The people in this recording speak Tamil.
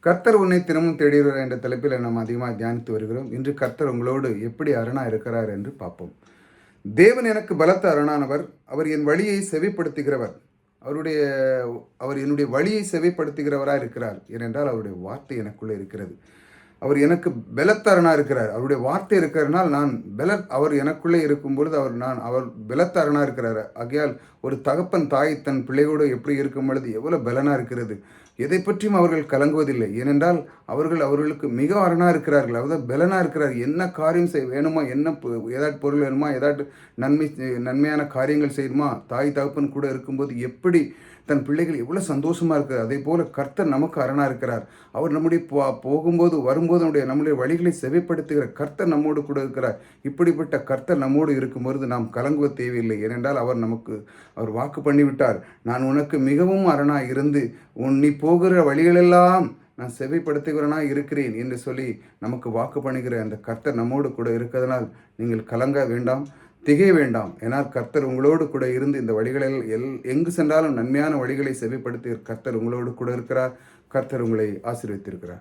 கர்த்தர் உன்னை தினமும் தேடுகிறார் என்ற தலைப்பில் நாம் அதிகமாக தியானித்து வருகிறோம். இன்று கர்த்தர் உங்களோடு எப்படி அரணா இருக்கிறார் என்று பார்ப்போம். தேவன் எனக்கு பலத்த அரணானவர். அவர் என் வழியை செவிப்படுத்துகிறவர். அவருடைய அவர் என்னுடைய வழியை செவிப்படுத்துகிறவராக இருக்கிறார் ஏனென்றால் அவருடைய வார்த்தை எனக்குள்ளே இருக்கிறது. அவர் எனக்கு பலத்தரனாக இருக்கிறார். அவருடைய வார்த்தை இருக்கிறனால் நான் பல அவர் எனக்குள்ளே இருக்கும் பொழுது அவர் நான் அவர் பலத்தரனாக இருக்கிறார். ஆகையால் ஒரு தகப்பன் தாய் தன் பிள்ளையோடு எப்படி இருக்கும் பொழுது எவ்வளோ பலனாக இருக்கிறது? எதை பற்றியும் அவர்கள் கலங்குவதில்லை. ஏனென்றால் அவர்கள் அவர்களுக்கு மிக அரணாக இருக்கிறார்கள். அதாவது பலனாக இருக்கிறார். என்ன காரியம் செய் வேணுமா? என்ன ஏதாட்டு பொருள் வேணுமா? ஏதாட்டு நன்மை நன்மையான காரியங்கள் செய்யணுமா? தாய் தகப்பன் கூட இருக்கும்போது எப்படி தன் பிள்ளைகள் எவ்வளோ சந்தோஷமாக இருக்குது அதே போல் கர்த்தர் நமக்கு அரணாக இருக்கிறார். அவர் நம்முடைய போகும்போது வரும்போது நம்முடைய நம்முடைய வழிகளை செவைப்படுத்துகிற கர்த்தர் நம்மோடு கூட இருக்கிறார். இப்படிப்பட்ட கர்த்தர் நம்மோடு இருக்கும்போது நாம் கலங்குவ தேவையில்லை. ஏனென்றால் அவர் நமக்கு அவர் வாக்கு பண்ணிவிட்டார். நான் உனக்கு மிகவும் அரணாக இருந்து உன் நீ போகிற வழிகளெல்லாம் நான் செவிப்படுத்துகிறனா இருக்கிறேன் என்று சொல்லி நமக்கு வாக்கு பண்ணுகிற அந்த கர்த்தர் நம்மோடு கூட இருக்கிறதுனால் நீங்கள் கலங்க வேண்டாம் திகைய வேண்டாம். ஏனால் கர்த்தர் உங்களோடு கூட இருந்து இந்த வழிகளில் எல் எங்கு சென்றாலும் நன்மையான வழிகளை செவிப்படுத்தி கர்த்தர் உங்களோடு கூட இருக்கிறார். கர்த்தர் உங்களை ஆசீர்வித்திருக்கிறார்